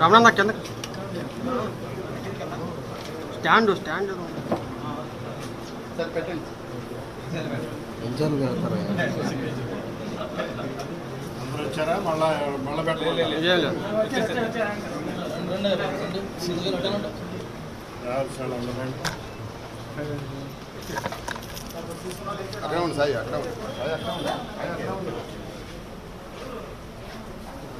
రమణ కింద stand stand. వచ్చారా? మళ్ళా మళ్ళా పెట్టాలి సార్ అందరూ అక్కడ ఉంది సాయి అక్కడ ఉంది సాయి అక్కడ ఉంది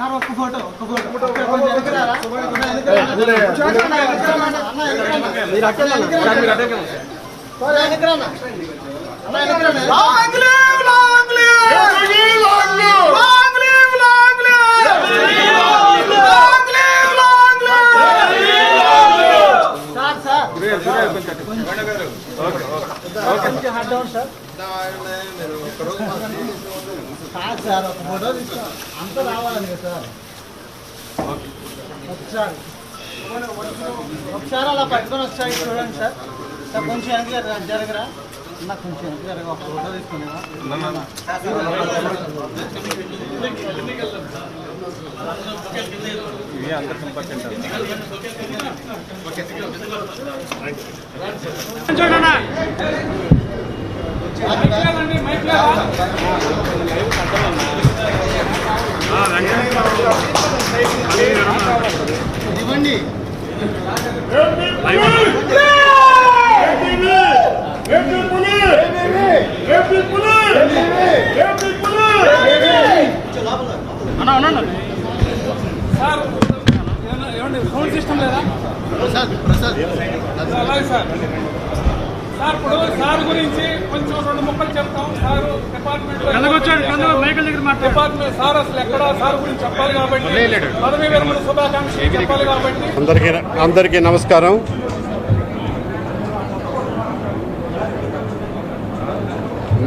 సార్ ఒక్క ఫోటో ఒక్క ఫోటో. మీరు సార్ మీరు అట్టే సార్, వెనక్కి రా అన్న. అన్న, వెనక్కి రా అన్న. సార్ సార్ కొంచెం head down sir sir sir ఒక ఫోటో తీసుకో అంత రావాలని కదా సార్? ఒకసారి. ఒకసారి అలా పట్టుకొని ఒకసారి చూడండి సార్. సార్ కొంచెం వెనక్కి జరగరా- నాకు కొంచెం వెనక్కి జరగ ఒక ఫోటో తీసుకునేవా? ఇవ్వండి సార్ ఏమన్నా- ఏమండి సౌండ్ సిస్టమ్ లేదా ప్రసాద్ ప్రసాద్ అలాగే సార్ సార్ సార్ గురించి కొంచెం రెండు ముక్కలు చెప్తాం. సార్ డిపార్ట్మెంట్ డిపార్ట్మెంట్ సార్ అసలు ఎక్కడ? సార్ గురించి చెప్పాలి కాబట్టి పదవి విరమణ శుభాకాంక్షలు చెప్పాలి కాబట్టి. అందరికీ అందరికీ నమస్కారం.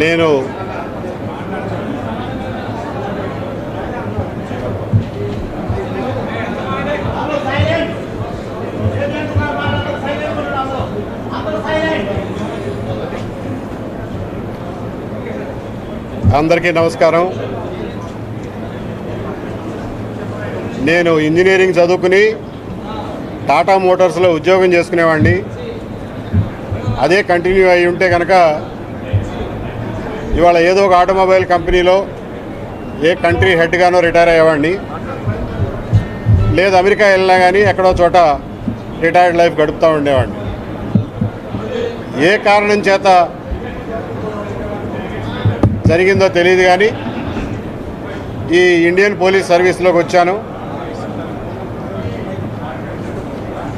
నేను అందరికీ నమస్కారం. నేను ఇంజనీరింగ్ చదువుకుని టాటా మోటార్స్లో ఉద్యోగం చేసుకునేవాడిని అదే కంటిన్యూ అయి ఉంటే కనుక ఇవాళ ఏదో ఒక ఆటోమొబైల్ కంపెనీలో ఏ కంట్రీ హెడ్గానో రిటైర్ అయ్యేవాడిని లేదు అమెరికా వెళ్ళినా కానీ ఎక్కడో చోట రిటైర్డ్ లైఫ్ గడుపుతూ ఉండేవాడిని ఏ కారణం చేత జరిగిందో తెలియదు కానీ ఈ ఇండియన్ పోలీస్ సర్వీస్లోకి వచ్చాను.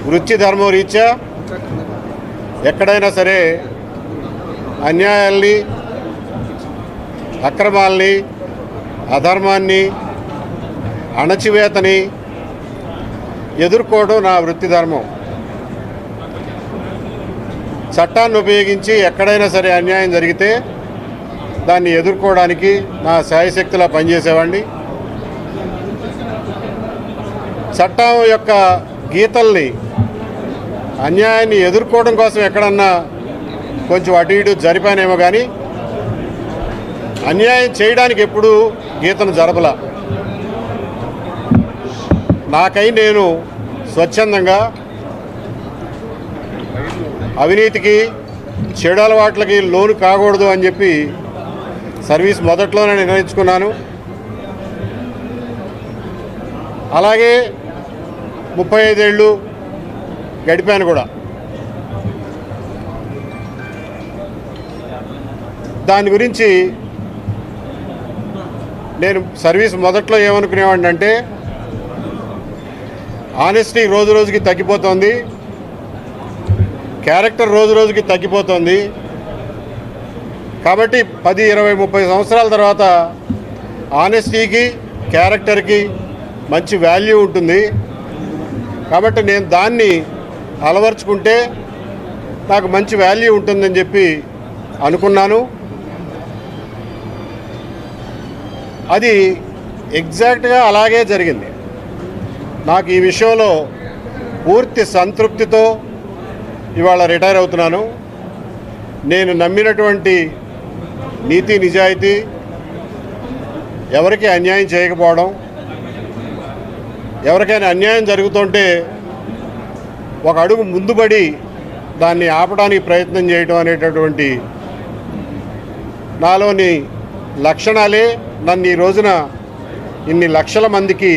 వృత్తి ధర్మం రీత్యా ఎక్కడైనా సరే అన్యాయాల్ని అక్రమాల్ని అధర్మాన్ని అణచివేతని ఎదుర్కోవడం నా వృత్తి ధర్మం. చట్టాన్ని ఉపయోగించి ఎక్కడైనా సరే అన్యాయం జరిగితే దాన్ని ఎదుర్కోవడానికి నా శాయశక్తిలా పనిచేసేవాడిని. చట్టం యొక్క గీతల్ని అన్యాయాన్ని ఎదుర్కోవడం కోసం ఎక్కడన్నా కొంచెం అటు ఇటు జరిపానేమో కానీ అన్యాయం చేయడానికి ఎప్పుడూ గీతను జరపల. నాకై నేను స్వచ్ఛందంగా అవినీతికి చెడు అలవాట్లకి లోను కాకూడదు అని చెప్పి సర్వీస్ మొదట్లోనే నిర్ణయించుకున్నాను. అలాగే ముప్పై ఐదేళ్ళు గడిపాను కూడా. దాని గురించి నేను సర్వీస్ మొదట్లో ఏమనుకునేవాడిని అంటే ఆనెస్టీ రోజు రోజుకి తగ్గిపోతుంది క్యారెక్టర్ రోజు రోజుకి తగ్గిపోతుంది కాబట్టి పది ఇరవై ముప్పై సంవత్సరాల తర్వాత ఆనెస్టీకి క్యారెక్టర్కి మంచి వాల్యూ ఉంటుంది. కాబట్టి నేను దాన్ని అలవర్చుకుంటే నాకు మంచి వాల్యూ ఉంటుందని చెప్పి అనుకున్నాను. అది ఎగ్జాక్ట్గా అలాగే జరిగింది. నాకు ఈ విషయంలో పూర్తి సంతృప్తితో ఇవాళ రిటైర్ అవుతున్నాను. నేను నమ్మినటువంటి నీతి నిజాయితీ ఎవరికి అన్యాయం చేయకపోవడం ఎవరికైనా అన్యాయం జరుగుతుంటే ఒక అడుగు ముందుబడి దాన్ని ఆపడానికి ప్రయత్నం చేయడం అనేటటువంటి నాలోని లక్షణాలే నన్ను ఈ రోజున ఇన్ని లక్షల మందికి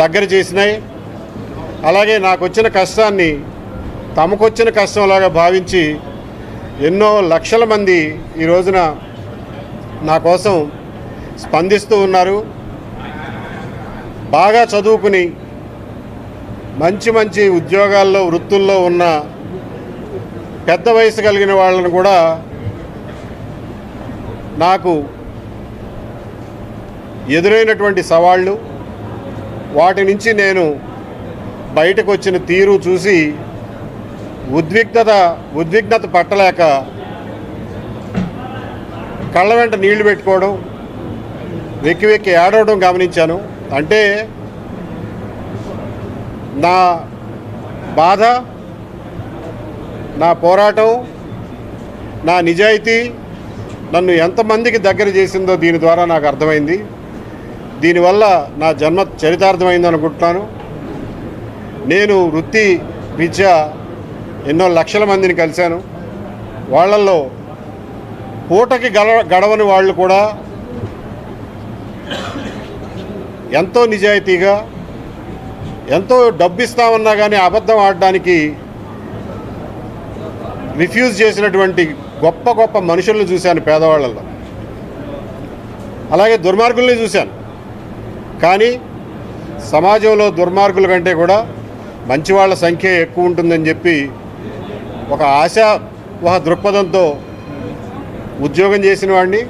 దగ్గర చేసినాయి. అలాగే నాకు వచ్చిన కష్టాన్ని తమకొచ్చిన కష్టంలాగా భావించి ఎన్నో లక్షల మంది ఈ రోజున నా కోసం స్పందిస్తూ ఉన్నారు. బాగా చదువుకుని మంచి మంచి ఉద్యోగాల్లో వృత్తుల్లో ఉన్న పెద్ద వయసు కలిగిన వాళ్ళను కూడా నాకు ఎదురైనటువంటి సవాళ్ళు వాటి నుంచి నేను బయటకు వచ్చిన తీరు చూసి ఉద్విగ్నత ఉద్విగ్నత పట్టలేక కళ్ళ వెంట నీళ్ళు పెట్టుకోవడం వెక్కి వెక్కి ఏడవడం గమనించాను. అంటే నా బాధ నా పోరాటం నా నిజాయితీ నన్ను ఎంతమందికి దగ్గర చేసిందో దీని ద్వారా నాకు అర్థమైంది. దీనివల్ల నా జన్మ చరితార్థమైంది అనుకుంటున్నాను. నేను వృత్తి విద్య ఎన్నో లక్షల మందిని కలిశాను. వాళ్ళల్లో పూటకి గడ గడవని వాళ్ళు కూడా ఎంతో నిజాయితీగా ఎంతో డబ్బు ఇస్తామన్నా కానీ అబద్ధం ఆడడానికి రిఫ్యూజ్ చేసినటువంటి గొప్ప గొప్ప మనుషులను చూశాను పేదవాళ్ళల్లో. అలాగే దుర్మార్గుల్ని చూశాను. కానీ సమాజంలో దుర్మార్గుల కంటే కూడా మంచి వాళ్ళ సంఖ్య ఎక్కువ ఉంటుందని చెప్పి ఒక ఆశ ఒక దృక్పథంతో ఉద్యోగం చేసిన వాడిని